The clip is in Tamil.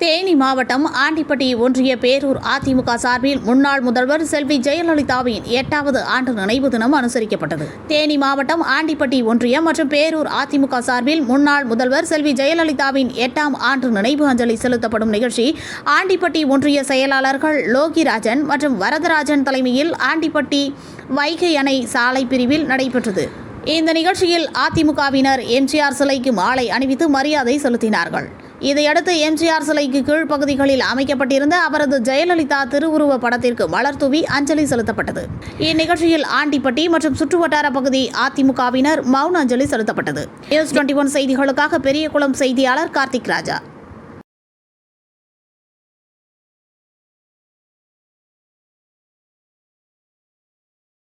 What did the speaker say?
தேனி மாவட்டம் ஆண்டிப்பட்டி ஒன்றிய பேரூர் அதிமுக சார்பில் முன்னாள் முதல்வர் செல்வி ஜெயலலிதாவின் எட்டாவது ஆண்டு நினைவு தினம் அனுசரிக்கப்பட்டது. தேனி மாவட்டம் ஆண்டிப்பட்டி ஒன்றியம் மற்றும் பேரூர் அதிமுக சார்பில் முன்னாள் முதல்வர் செல்வி ஜெயலலிதாவின் எட்டாம் ஆண்டு நினைவு அஞ்சலி செலுத்தப்படும் நிகழ்ச்சி ஆண்டிப்பட்டி ஒன்றிய செயலாளர்கள் லோகிராஜன் மற்றும் வரதராஜன் தலைமையில் ஆண்டிப்பட்டி வைகை அணை சாலை பிரிவில் நடைபெற்றது. இந்த நிகழ்ச்சியில் அதிமுகவினர் எம்ஜிஆர் சிலைக்கு மாலை அணிவித்து மரியாதை செலுத்தினார்கள். இதையடுத்து எம்ஜிஆர் சிலைக்கு கீழ்ப்பகுதிகளில் அமைக்கப்பட்டிருந்த அவரது ஜெயலலிதா திருவுருவ படத்திற்கு மலர்தூவி அஞ்சலி செலுத்தப்பட்டது. இந்நிகழ்ச்சியில் ஆண்டிப்பட்டி மற்றும் சுற்றுவட்டார பகுதி அதிமுகவினர் மௌன அஞ்சலி செலுத்தப்பட்டது. நியூஸ் டுவெண்ட்டி ஒன் செய்திகளுக்காக பெரியகுளம் செய்தியாளர் கார்த்திக் ராஜா.